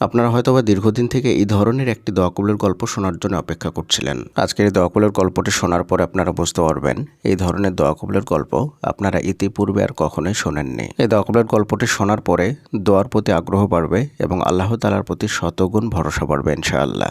আপনারা হয়তোবা দীর্ঘদিন থেকে এই ধরনের একটি দোয়া কবুলের গল্প শোনার জন্য অপেক্ষা করছিলেন। আজকের এই দোয়া কবুলের গল্পটি শোনার পর আপনারা বুঝতে পারবেন, এই ধরনের দোয়া কবুলের গল্প আপনারা ইতিপূর্বে আর কখনোই শোনেননি। এই দোয়া কবুলের গল্পটি শোনার পরে দোয়ার প্রতি আগ্রহ বাড়বে এবং আল্লাহ তালার প্রতি শতগুণ ভরসা বাড়বে ইনশাআল্লাহ।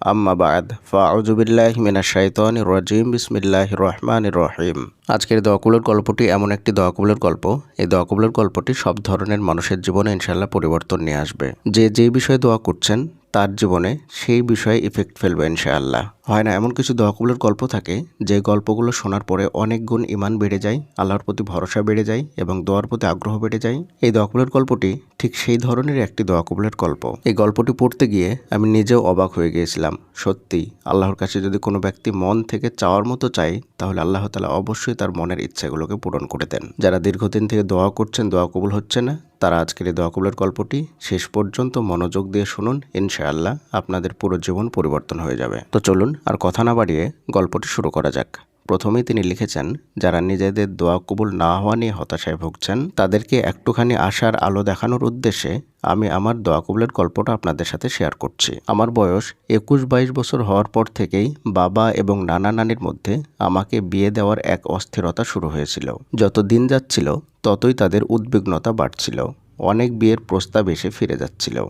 আম্মা বাদ। ফাউজুবিল্লাহ মিনা শাইতন রাজিম। বিসমিল্লাহ রহমান রহিম। আজকের দোয়াকুলের গল্পটি এমন একটি দোয়াকুলের গল্প। এই দোয়াকুলের গল্পটি সব ধরনের মানুষের জীবনে ইনশাল্লাহ পরিবর্তন নিয়ে আসবে। যে যে বিষয়ে দোয়া করছেন, তার জীবনে সেই বিষয়ে ইফেক্ট ফেলবে ইনশাআল্লাহ। হয় না, এমন কিছু দোয়া কবুলের গল্প থাকে যে গল্পগুলো শোনার পরে অনেক গুণ ইমান বেড়ে যায়, আল্লাহর প্রতি ভরসা বেড়ে যায় এবং দোয়ার প্রতি আগ্রহ বেড়ে যায়। এই দোয়া কবুলের গল্পটি ঠিক সেই ধরনের একটি দোয়া কবুলের গল্প। এই গল্পটি পড়তে গিয়ে আমি নিজেও অবাক হয়ে গিয়েছিলাম। সত্যি, আল্লাহর কাছে যদি কোনো ব্যক্তি মন থেকে চাওয়ার মতো চাই তাহলে আল্লাহ তালা অবশ্যই তার মনের ইচ্ছাগুলোকে পূরণ করে দেন। যারা দীর্ঘদিন থেকে দোয়া করছেন, দোয়া কবুল হচ্ছে না, তারা আজকের এই দোয়া কবুলের গল্পটি শেষ পর্যন্ত মনোযোগ দিয়ে শুনুন। ইনশাআল্লাহ আপনাদের পুরো জীবন পরিবর্তন হয়ে যাবে। তো চলুন আর কথা না বাড়িয়ে গল্পটি শুরু করা যাক। প্রথমেই তিনি লিখেছেন, যারা নিজেদের দোয়া কবুল না হওয়া নিয়ে হতাশায় ভুগছেন, তাদেরকে একটুখানি আশার আলো দেখানোর উদ্দেশ্যে আমি আমার দোয়া কবুলের গল্পটা আপনাদের সাথে শেয়ার করছি। আমার বয়স একুশ বাইশ বছর হওয়ার পর থেকেই বাবা এবং নানা নানির মধ্যে আমাকে বিয়ে দেওয়ার এক অস্থিরতা শুরু হয়েছিল। যত দিন যাচ্ছিল, ততই তাদের উদ্বিগ্নতা বাড়ছিল। অনেক বিয়ের প্রস্তাব এসে ফিরে যাচ্ছিল।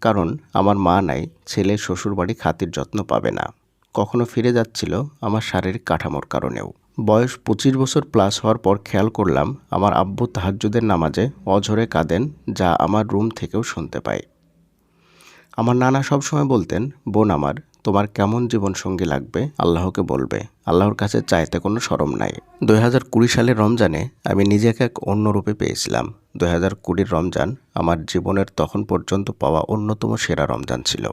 কারণ আমার মা নাই, ছেলে, শ্বশুরবাড়ি খাতির যত্ন পাবে না। কখনো ফিরে যাচ্ছিল আমার শারীরিক কাঠামোর কারণেও। বয়স পঁচিশ বছর প্লাস হওয়ার পর খেয়াল করলাম আমার আব্বু তাহাজ্জুদের নামাজে অঝরে কাঁদেন, যা আমার রুম থেকেও শুনতে পাই আমার নানা সবসময় বলতেন, বোন আমার তোমার কেমন জীবন সঙ্গী লাগবে? আল্লাহকে বলবে, আল্লাহর কাছে চাইতে কোনো সরম নাই। দুই হাজার কুড়ি সালের রমজানে আমি নিজেকে এক অন্য রূপে পেয়েছিলাম। দুই হাজার কুড়ির রমজান আমার জীবনের তখন পর্যন্ত পাওয়া অন্যতম সেরা রমজান ছিল।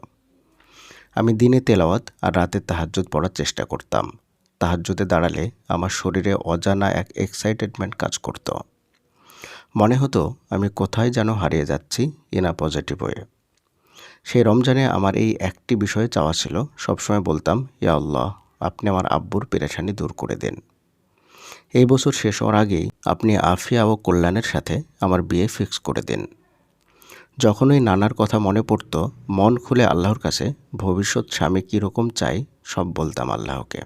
আমি দিনে তেলাওয়াত আর রাতে তাহাজ্জুদ পড়ার চেষ্টা করতাম। তাহাজ্জুদে দাঁড়ালে আমার শরীরে অজানা এক এক্সাইটেডমেন্ট কাজ করত। মনে হতো আমি কোথায় যেন হারিয়ে যাচ্ছি, ইনা পজিটিভ হয়ে। সেই রমজানে আমার এই একটি বিষয়ে চাওয়া ছিল। সবসময় বলতাম, ইয়া আল্লাহ, আপনি আমার আব্বুর পেরেশানি দূর করে দেন। এই বছর শেষ হওয়ার আগেই আপনি আফিয়া ও কল্যাণের সাথে আমার বিয়ে ফিক্স করে দিন। যখনই নানার কথা মনে পড়ত, মন খুলে আল্লাহর কাছে, ভবিষ্যৎ স্বামী কীরকম চাই? সব বলতাম আল্লাহকে।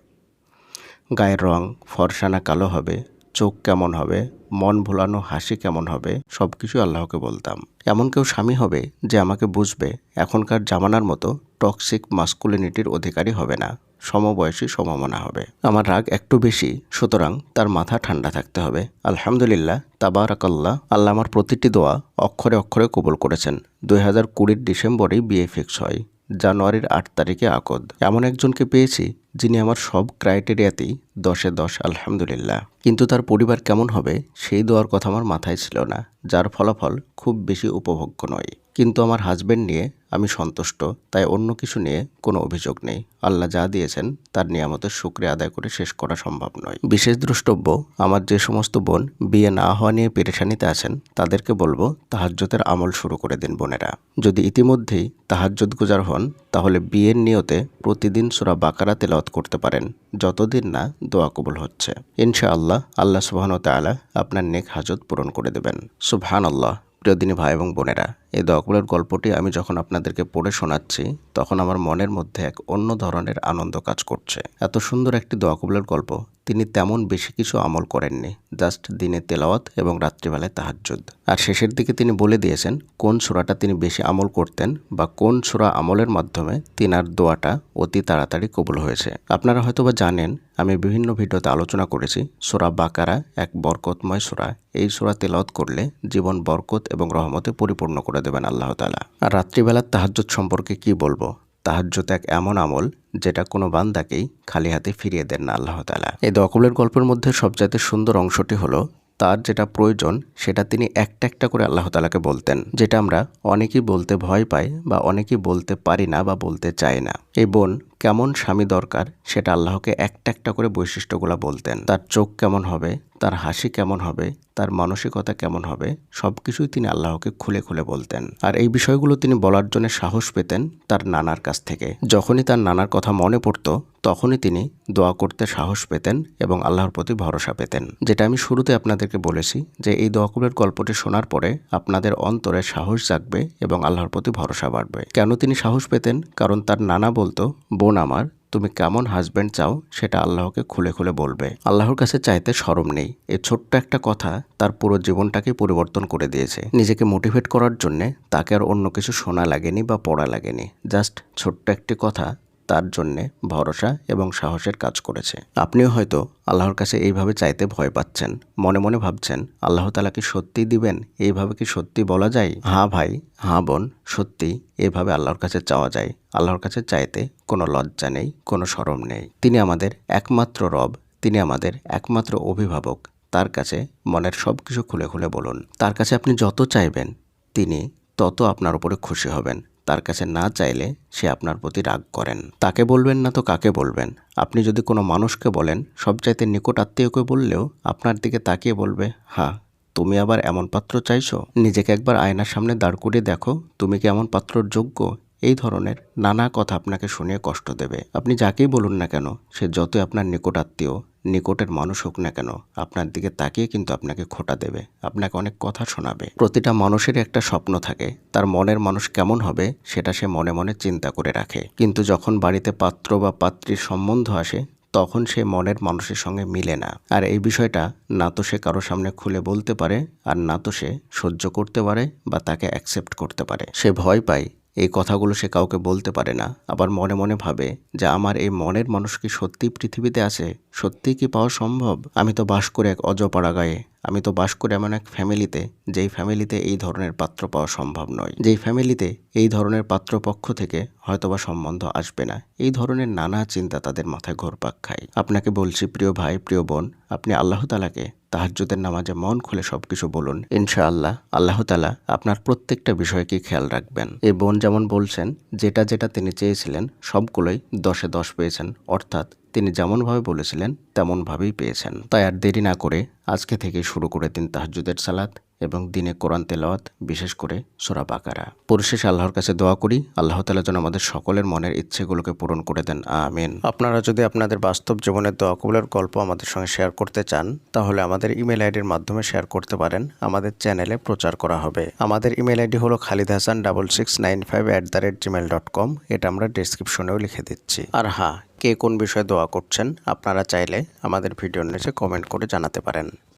গায়ের রং ফরসানা কালো হবে চোখ কেমন হবে? মন ভোলানো, হাসি কেমন হবে? সব কিছু আল্লাহকে বলতাম। এমন কেউ স্বামী হবে যে আমাকে বুঝবে, এখনকার জামানার মতো টক্সিক মাস্কুলিনিটির অধিকারী হবে না। সমবয়সী সমমনা হবে। আমার রাগ একটু বেশি, সুতরাং তার মাথা ঠান্ডা থাকতে হবে। আলহামদুলিল্লাহ, তাবারাকাল্লাহ, আল্লাহ আমার প্রতিটি দোয়া অক্ষরে অক্ষরে কবুল করেছেন। দুই হাজার কুড়ির ডিসেম্বরেই বিয়ে ফিক্স হয়। জানুয়ারির আট তারিখে আকদ। এমন একজনকে পেয়েছি যিনি আমার সব ক্রাইটেরিয়াতেই দশে দশ, আলহামদুলিল্লাহ। কিন্তু তার পরিবার কেমন হবে সেই দোয়ার কথা আমার মাথায় ছিল না, যার ফলাফল খুব বেশি উপভোগ্য নয়। কিন্তু আমার হাজব্যান্ড নিয়ে আমি সন্তুষ্ট, তাই অন্য কিছু নিয়ে কোনো অভিযোগ নেই। আল্লাহ যা দিয়েছেন, তার নিয়ামতের শুক্রিয়া আদায় করে শেষ করা সম্ভব নয়। বিশেষ দ্রষ্টব্য, আমার যে সমস্ত বোন বিয়ে না হওয়া নিয়ে পেরেশানিতে আছেন, তাদেরকে বলব তাহাজ্জতের আমল শুরু করে দিন বোনেরা। যদি ইতিমধ্যেই তাহাজ্জত গুজার হন, তাহলে বিয়ের নিয়তে প্রতিদিন সুরা বাকারা তেলাওয়াত করতে পারেন, যতদিন না দোয়া কবুল হচ্ছে। ইনশাআল্লাহ, আল্লাহ সুবহান তাআলা আপনার নেক হাজত পূরণ করে দেবেন। সুবহান আল্লাহ প্রিয় দিনী ভাই এবং বোনেরা এই দোয়াকুলের গল্পটি আমি যখন আপনাদেরকে পড়ে শোনাচ্ছি, তখন আমার মনের মধ্যে এক অন্য ধরনের আনন্দ কাজ করছে। এত সুন্দর একটি দোয়াকুলের গল্প, তিনি তেমন বেশি কিছু আমল করেননি, জাস্ট দিনে তেলাওয়াত এবং রাত্রিবেলায় তাহাজ্জুদ। আর শেষের দিকে তিনি বলে দিয়েছেন, কোন সুরাটা তিনি বেশি আমল করতেন বা কোন সুরা আমলের মাধ্যমে তিনার দোয়াটা অতি তাড়াতাড়ি কবুল হয়েছে। আপনারা হয়তোবা জানেন, আমি বিভিন্ন ভিডিওতে আলোচনা করেছি, সোরা বাকারা এক বরকতময় সোরা। এই সোরা তেলাওয়াত করলে জীবন বরকত এবং রহমতে পরিপূর্ণ করে দেবেন আল্লাহ তালা আর রাত্রিবেলার তাহাজ্জুদ সম্পর্কে কি বলব? তাহাজ্জুদ এক এমন আমল যেটা কোনো বান্দাকেই খালি হাতে ফিরিয়ে দেন না আল্লাহ তালা এই দকলের গল্পের মধ্যে সবচাইতে সুন্দর অংশটি হলো, তার যেটা প্রয়োজন সেটা তিনি একটা একটা করে আল্লাহ তালাকে বলতেন, যেটা আমরা অনেকেই বলতে ভয় পাই বা অনেকেই বলতে পারি না বা বলতে চাই না। এই বোন কেমন স্বামী দরকার সেটা আল্লাহকে একটা একটা করে বৈশিষ্ট্যগুলো বলতেন। তার চোখ কেমন হবে, তার হাসি কেমন হবে, তার মানসিকতা কেমন হবে সব কিছুই তিনি আল্লাহকে খুলে খুলে বলতেন। আর এই বিষয়গুলো তিনি বলার জন্য সাহস পেতেন তার নানার কাছ থেকে। যখনই তার নানার কথা মনে পড়তো, তখনই তিনি দোয়া করতে সাহস পেতেন এবং আল্লাহর প্রতি ভরসা পেতেন। যেটা আমি শুরুতে আপনাদেরকে বলেছি যে এই দোয়া কবুলের গল্পটি শোনার পরে আপনাদের অন্তরে সাহস জাগবে এবং আল্লাহর প্রতি ভরসা বাড়বে। কেন তিনি সাহস পেতেন? কারণ তার নানা বলতো, বোন আমার, তুমি কেমন হাজব্যান্ড চাও সেটা আল্লাহকে খুলে খুলে বলবে। আল্লাহর কাছে চাইতে সরম নেই। এ ছোট্ট একটা কথা তার পুরো জীবনটাকে পরিবর্তন করে দিয়েছে। নিজেকে মোটিভেট করার জন্যে তাকে আর অন্য কিছু শোনা লাগেনি বা পড়া লাগেনি। জাস্ট ছোট্ট একটি কথা তার জন্যে ভরসা এবং সাহসের কাজ করেছে। আপনিও হয়তো আল্লাহর কাছে এইভাবে চাইতে ভয় পাচ্ছেন। মনে মনে ভাবছেন, আল্লাহ তালা কি সত্যি দিবেন? এইভাবে কি সত্যি বলা যায়? হ্যাঁ ভাই হ্যাঁ বোন সত্যি এভাবে আল্লাহর কাছে চাওয়া যায়। আল্লাহর কাছে চাইতে কোনো লজ্জা নেই, কোনো সরম নেই। তিনি আমাদের একমাত্র রব, তিনি আমাদের একমাত্র অভিভাবক। তার কাছে মনের সব কিছু খুলে খুলে বলুন। তার কাছে আপনি যত চাইবেন, তিনি তত আপনার উপরে খুশি হবেন। তার কাছে না চাইলে সে আপনার প্রতি রাগ করেন। তাকে বলবেন না তো কাকে বলবেন? আপনি যদি কোনো মানুষকে বলেন, সবচাইতে নিকট আত্মীয়কে বললেও আপনার দিকে তাকিয়ে বলবে হ্যাঁ তুমি আবার এমন পাত্র চাইছো? নিজেকে একবার আয়নার সামনে দাঁড় করিয়ে দেখো, তুমি কি এমন পাত্রর যোগ্য? এই ধরনের নানা কথা আপনাকে শুনিয়ে কষ্ট দেবে। আপনি যাকেই বলুন না কেন, সে যতই আপনার নিকট আত্মীয়, নিকটের মানুষ হোক না কেন, আপনার দিকে তাকিয়ে কিন্তু আপনাকে খোটা দেবে, আপনাকে অনেক কথা শোনাবে। প্রতিটা মানুষের একটা স্বপ্ন থাকে, তার মনের মানুষ কেমন হবে সেটা সে মনে মনে চিন্তা করে রাখে। কিন্তু যখন বাড়িতে পাত্র বা পাত্রীর সম্বন্ধ আসে, তখন সে মনের মানুষের সঙ্গে মিলে না। আর এই বিষয়টা না তো সে কারও সামনে খুলে বলতে পারে, আর না তো সে সহ্য করতে পারে বা তাকে অ্যাকসেপ্ট করতে পারে। সে ভয় পায় এই কথাগুলো সে কাউকে বলতে পারে না, আবার মনে মনে ভাবে যে আমার এই মনের মানুষ কি সত্যি পৃথিবীতে আছে? সত্যি কি পাওয়া সম্ভব? আমি তো বাস করে এক অজপাড়া গায়ে আমি তো বাস করি এমন এক ফ্যামিলিতে, যেই ফ্যামিলিতে এই ধরনের পাত্র পাওয়া সম্ভব নয়। যেই ফ্যামিলিতে এই ধরনের পাত্রপক্ষ থেকে হয়তোবা সম্বন্ধ আসবে না। এই ধরনের নানা চিন্তা তাদের মাথায় ঘোরপাক খায়। আপনাকে বলছি, প্রিয় ভাই, প্রিয় বোন, আপনি আল্লাহ তালাকে তাহাজ্জুদের নামাজে মন খুলে সবকিছু বলুন। ইনশাআল্লাহ আল্লাহ তালা আপনার প্রত্যেকটা বিষয়কে খেয়াল রাখবেন। এই বোন যেমন বলছেন, যেটা যেটা তিনি চেয়েছিলেন, সবগুলোই দশে দশ পেয়েছেন। অর্থাৎ তিনি যেমনভাবে বলেছিলেন, তেমনভাবেই পেয়েছেন। তাই আর দেরি না করে আজকে থেকে শুরু করে দিন তাহাজুদের সালাত। এবং দিনে কোরআন তেলাওয়াত, বিশেষ করে সোরা বাকারা। পরিশেষে আল্লাহর কাছে দোয়া করি, আল্লাহ তালা যেন আমাদের সকলের মনের ইচ্ছেগুলোকে পূরণ করে দেন। আমিন। আপনারা যদি আপনাদের বাস্তব জীবনের দোয়া কবুলের গল্প আমাদের সঙ্গে শেয়ার করতে চান, তাহলে আমাদের ইমেল আইডির মাধ্যমে শেয়ার করতে পারেন। আমাদের চ্যানেলে প্রচার করা হবে। আমাদের ইমেল আইডি হলো Khalid Hasan double six nine five at the rate Gmail dot com এটা আমরা ডিসক্রিপশনেও লিখে দিচ্ছি। আর হ্যাঁ কে কোন বিষয়ে দোয়া করছেন, আপনারা চাইলে আমাদের ভিডিওর নিচে কমেন্ট করে জানাতে পারেন।